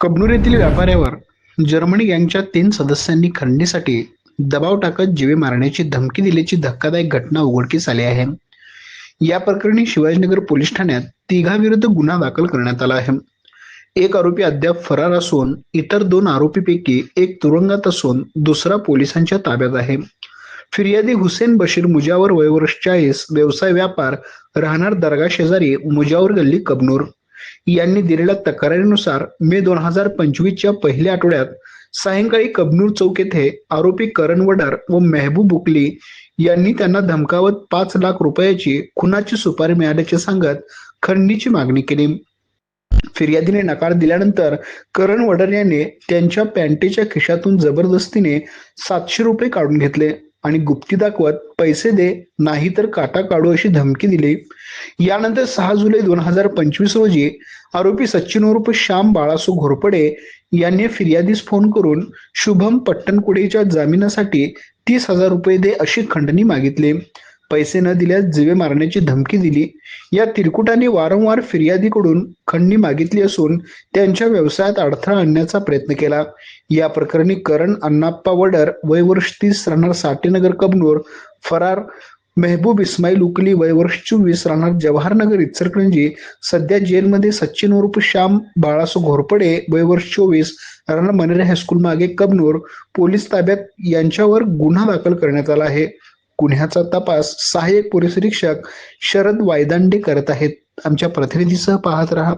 कबनूर येथील व्यापाऱ्यावर जर्मनी गँगच्या तीन सदस्यांनी खंडणीसाठी दबाव टाकत जीवे मारण्याची धमकी दिल्याची धक्कादायक घटना उघडकीस आली आहे. या प्रकरणी शिवाजीनगर पोलीस ठाण्यात तिघाविरुद्ध गुन्हा दाखल करण्यात आला आहे. एक आरोपी अद्याप फरार असून इतर दोन आरोपीपैकी एक तुरुंगात असून दुसरा पोलिसांच्या ताब्यात आहे. फिर्यादी हुसेन बशीर मुजावर वयवर्ष चाळीस व्यवसाय व्यापार राहणार दर्गा शेजारी मुजावर गल्ली कबनूर. यांनी दिलेल्या तक्रारीनुसार मे दोन हजार पंचवीसच्या पहिल्या आठवड्यात सायंकाळी कबनूर चौक येथे आरोपी करण वडार व मेहबूब बुकली यांनी त्यांना धमकावत पाच लाख रुपयाची खुनाची सुपारी मिळाल्याचे सांगत खंडणीची मागणी केली. फिर्यादीने नकार दिल्यानंतर करण वडर यांनी त्यांच्या पॅन्टीच्या खिशातून जबरदस्तीने सातशे रुपये काढून घेतले. आणि गुप्ती दाखवत पैसे दे नाही तर काटा काढू अशी धमकी दिली. यानंतर सहा जुलै दोन हजार पंचवीस रोजी आरोपी सचिन उर्फ श्याम बाळासू घोरपडे यांनी फिर्यादीस फोन करून शुभम पट्टणकुडेच्या जामिनासाठी तीस हजार रुपये दे अशी खंडणी मागितली. पैसे न दिल्यास जिवे मारण्याची धमकी दिली. या तिरकुटाने वारंवार फिर्यादीकडून खंडणी मागितली असून त्यांच्या व्यवसायात अडथळा आणण्याचा प्रयत्न केला. या प्रकरणी करण अण्णाप्पा वडर वय वर्ष तीस राहणार साटेनगर कबनूर फरार मेहबूब इस्माईल उकली वय वर्ष चोवीस राहणार जवाहरनगर इचरकरंजी सध्या जेलमध्ये सचिन उर्फ श्याम बाळासो घोरपडे वय वर्ष चोवीस राहणार मनेरे हायस्कूल मागे कबनूर पोलीस ताब्यात यांच्यावर गुन्हा दाखल करण्यात आला आहे. गुन्ह्याचा तपास सहाय्यक पोलीस निरीक्षक शरद वायदांडे करत आहेत. आमच्या प्रतिनिधीसह पाहत रहा.